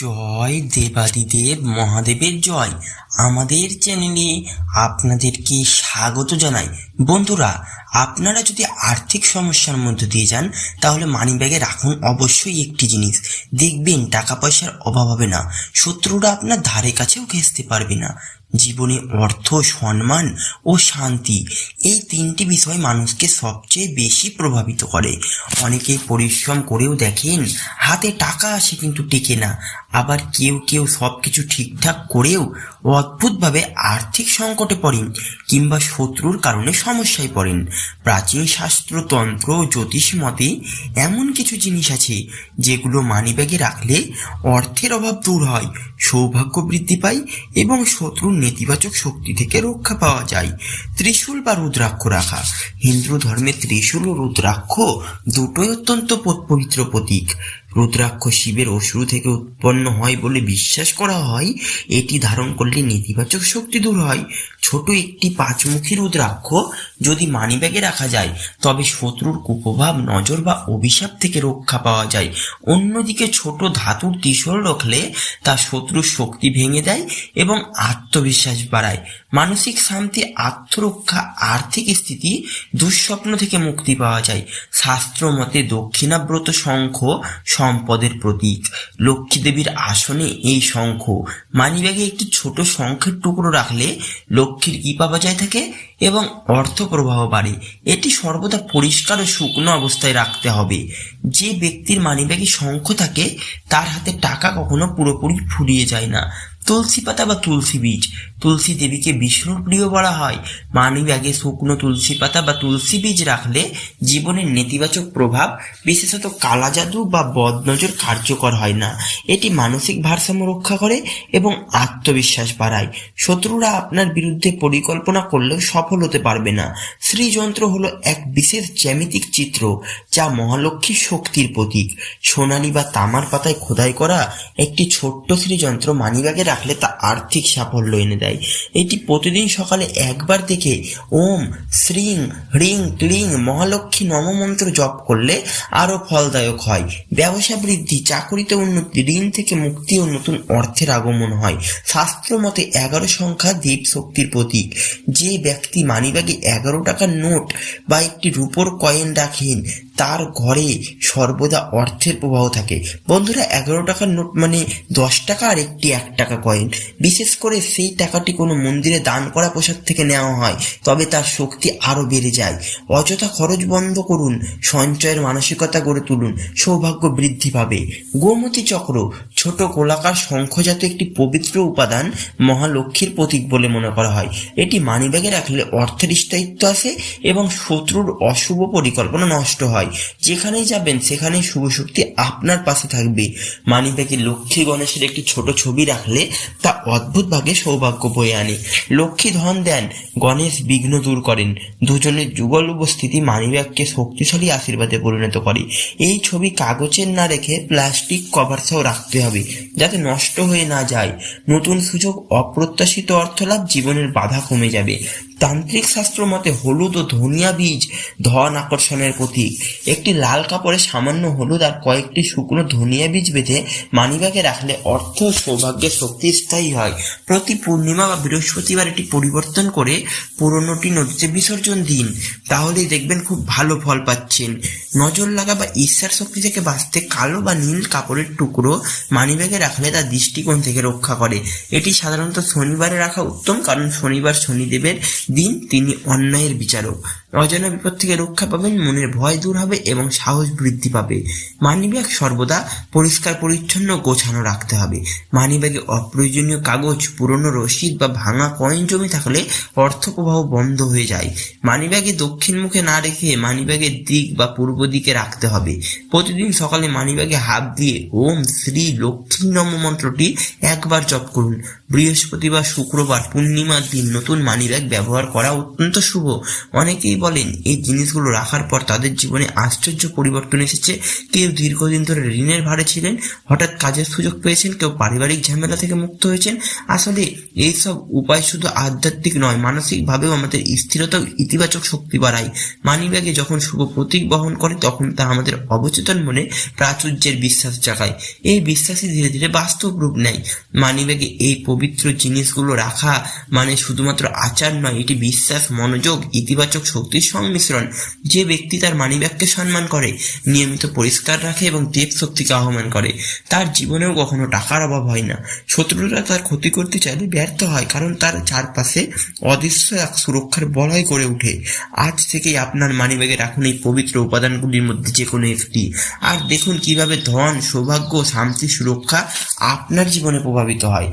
জয় দেবাদিদেব মহাদেবের জয়। আমাদের চ্যানেলে আপনাদেরকে স্বাগত জানাই। বন্ধুরা, আপনারা যদি আর্থিক সমস্যার মধ্যে দিয়ে যান, তাহলে মানি ব্যাগে রাখুন অবশ্যই একটি জিনিস। দেখবেন টাকা পয়সার অভাব হবে না। শত্রুরা আপনার ধারে কাছেও ঘেঁচতে পারবে না। জীবনে অর্থ, সম্মান ও শান্তি এই তিনটি বিষয় মানুষকে সবচেয়ে বেশি প্রভাবিত করে। অনেকে পরিশ্রম করেও দেখেন, হাতে টাকা আসে কিন্তু টেকে না। আবার কেউ কেউ সব কিছু ঠিকঠাক করেও অদ্ভুতভাবে আর্থিক সংকটে পড়েন কিংবা শত্রুর কারণে সমস্যায় পড়েন। প্রাচীন শাস্ত্রতন্ত্র জ্যোতিষ মতে এমন কিছু জিনিস আছে যেগুলো মানিব্যাগে রাখলে অর্থের অভাব দূর হয়, সৌভাগ্য বৃদ্ধি পায় এবং শত্রুর নেতিবাচক শক্তি থেকে রক্ষা পাওয়া যায়। ত্রিশূল বা রুদ্রাক্ষ রাখা। হিন্দু ধর্মে ত্রিশূল ও রুদ্রাক্ষ দুটোই অত্যন্ত পবিত্র প্রতীক। রুদ্রাক্ষ শিবের অশ্রু থেকে উৎপন্ন হয় বলে বিশ্বাস করা হয়। এটি ধারণ করলে নেতিবাচক শক্তি দূর হয়। ছোট একটি পাঁচমুখী রুদ্রাক্ষ যদি মানিব্যাগে রাখা যায়, তবে শত্রুর কুপ্রভাব, নজর বা অভিশাপ থেকে রক্ষা পাওয়া যায়। অন্যদিকে ছোট ধাতুর ত্রিশূল রাখলে তা শত্রুর শক্তি ভেঙে দেয় এবং আত্মবিশ্বাস বাড়ায়। মানসিক শান্তি, আত্মরক্ষা, আর্থিক স্থিতি দুঃস্বপ্ন থেকে মুক্তি পাওয়া যায়। শাস্ত্র মতে দক্ষিণাব্রত শঙ্খ সম্পদের প্রতীক। লক্ষ্মী দেবীর আসনে এই শঙ্খ। মানিব্যাগে একটি ছোট শঙ্খের টুকরো রাখলে লক্ষ্মীর কৃপা বজায় থাকে এবং অর্থ প্রবাহ বাড়ে। এটি সর্বদা পরিষ্কার ও শুকনো অবস্থায় রাখতে হবে। যে ব্যক্তির মানিব্যাগে শঙ্খ থাকে, তার হাতে টাকা কখনো পুরোপুরি ফুরিয়ে যায় না। তুলসী পাতা বা তুলসী বীজ। তুলসী দেবীকে বিষ্ণুর প্রিয় বলা হয়। মানি ব্যাগে শুকনো তুলসী পাতা বা তুলসী বীজ রাখলে জীবনের নেতিবাচক প্রভাব, বিশেষত কালা জাদু বা বদনজর কার্যকর হয় না। এটি মানসিক ভারসাম্য রক্ষা করে এবং আত্মবিশ্বাস বাড়ায়। শত্রুরা আপনার বিরুদ্ধে পরিকল্পনা করলেও সফল হতে পারবে না। শ্রীযন্ত্র হলো এক বিশেষ জ্যামিতিক চিত্র, যা মহালক্ষ্মীর শক্তির প্রতীক। সোনালী বা তামার পাতায় খোদাই করা একটি ছোট্ট শ্রীযন্ত্র মানিব্যাগে রাখলে তা আর্থিক সাফল্য এনে দেয়। এটি প্রতিদিন সকালে একবার দেখে ওম, শ্রীং, হ্রিং, ক্লিং, মহালক্ষ্মী নমমন্ত্র জপ করলে আরও ফলদায়ক হয়। ব্যবসা বৃদ্ধি, চাকরিতে উন্নতি, ঋণ থেকে মুক্তি ও নতুন অর্থের আগমন হয়। শাস্ত্র মতে এগারো সংখ্যা দেব শক্তির প্রতীক। যে ব্যক্তি মানিব্যাগে এগারো টাকার নোট বা একটি রূপোর কয়েন রাখেন তার ঘরে সর্বদা অর্থের প্রবাহ থাকে। বন্ধুরা, এগারো টাকার নোট মানে দশ টাকা আর একটি এক টাকা কয়েন বিশেষ করে সেই টাকাটি কোনো মন্দিরে দান করা পোশাক থেকে নেওয়া হয়, তবে তার শক্তি আরও বেড়ে যায়। অযথা খরচ বন্ধ করুন, সঞ্চয়ের মানসিকতা গড়ে তুলুন, সৌভাগ্য বৃদ্ধি পাবে। গোমতী চক্র ছোট গোলাকার শঙ্খজাত একটি পবিত্র উপাদান মহালক্ষ্মীর প্রতীক বলে মনে করা হয়। এটি মানিব্যাগে রাখলে অর্থের স্থায়িত্ব আসে এবং শত্রুর অশুভ পরিকল্পনা নষ্ট হয়। যেখানেই যাবেন, সেখানেই শুভ শক্তি আপনার পাশে থাকবে। মানিব্যাগে লক্ষ্মী গণেশের একটি ছোট ছবি রাখলে তা অদ্ভুতভাবে সৌভাগ্য বয়ে আনে। লক্ষ্মী ধন দেন, গণেশ বিঘ্ন দূর করেন। দুজনের যুগল উপস্থিতি মানিব্যাগকে শক্তিশালী আশীর্বাদে পরিণত করে। এই ছবি কাগজের না রেখে প্লাস্টিক কভার সহ রাখতে হবে। যাতে নষ্ট হয়ে না যায়। নতুন সুযোগ অপ্রত্যাশিত অর্থলাভ জীবনের বাধা কমে যাবে। তান্ত্রিক শাস্ত্র মতে হলুদ ও ধনিয়া বীজ ধন আকর্ষণের প্রতীক। একটি লাল কাপড়ে সামান্য হলুদ আর কয়েকটি শুকনো ধনিয়া বীজ বেঁধে মানিব্যাগে রাখলে অর্থ সৌভাগ্যের শক্তি স্থায়ী হয়। প্রতি পূর্ণিমা বা বৃহস্পতিবার এটি পরিবর্তন করে পুরনোটি নদীতে বিসর্জন দিন। তাহলেই দেখবেন খুব ভালো ফল পাচ্ছেন। নজর লাগা বা ঈর্ষার শক্তি থেকে বাঁচতে কালো বা নীল কাপড়ের টুকরো মানিব্যাগে রাখলে তার দৃষ্টিকোণ থেকে রক্ষা করে। এটি সাধারণত শনিবারে রাখা উত্তম, কারণ শনিবার শনিদেবের দিন, তিনি অন্যায়ের বিচারক। অজানা বিপদ থেকে রক্ষা পাবেন, মনের ভয় দূর হবে এবং সাহস বৃদ্ধি পাবে। মানিব্যাগ সর্বদা পরিষ্কার, পরিচ্ছন্ন, গোছানো রাখতে হবে। মানিব্যাগে অপ্রয়োজনীয় কাগজ, পুরনো রসিদ বা ভাঙা কয়েন জমি থাকলে অর্থ প্রবাহ বন্ধ হয়ে যায়। মানিব্যাগে দক্ষিণ মুখে না রেখে মানিব্যাগের দিক বা পূর্ব দিকে রাখতে হবে। প্রতিদিন সকালে মানিব্যাগে হাত দিয়ে ওম শ্রী লক্ষ্মী নম মন্ত্রটি একবার জপ করুন। বৃহস্পতিবার শুক্রবার পূর্ণিমার দিন নতুন মানিব্যাগ ব্যবহার করা অত্যন্ত শুভ। অনেকেই বলেন, এই জিনিসগুলো রাখার পর তাদের জীবনে আশ্চর্য পরিবর্তন এসেছে। কেউ দীর্ঘদিন ধরে ঋণের ভারে ছিলেন, হঠাৎ কাজের সুযোগ পেয়েছেন, কেউ পারিবারিক ঝামেলা থেকে মুক্ত হয়েছেন। আসলে এইসব উপায় শুধু আধ্যাত্মিক নয়, মানসিকভাবেও আমাদের স্থিরতা ইতিবাচক শক্তি বাড়ায়। মানিব্যাগে যখন শুভ প্রতীক বহন করে, তখন তা আমাদের অবচেতন মনে প্রাচুর্যের বিশ্বাস জাগায়। এই বিশ্বাসই ধীরে ধীরে বাস্তব রূপ নেয়। মানিব্যাগে এই পবিত্র জিনিসগুলো রাখা মানে শুধুমাত্র আচার নয়, এটি বিশ্বাস, মনোযোগ, ইতিবাচক শক্তির সংমিশ্রণ। যে ব্যক্তি তার মানিব্যাগকে সম্মান করে, নিয়মিত পরিষ্কার রাখে এবং দেব শক্তিকে আহ্বান করে, তার জীবনেও কখনো টাকার অভাব হয় না। শত্রুরা তার ক্ষতি করতে চাইলে ব্যর্থ হয়, কারণ তার চারপাশে অদৃশ্য এক সুরক্ষার বলয় করে ওঠে। আজ থেকেই আপনার মানিব্যাগে রাখুন এই পবিত্র উপাদানগুলির মধ্যে যে কোনো একটি। আর দেখুন কীভাবে ধন, সৌভাগ্য শান্তি সুরক্ষা আপনার জীবনে প্রভাবিত হয়।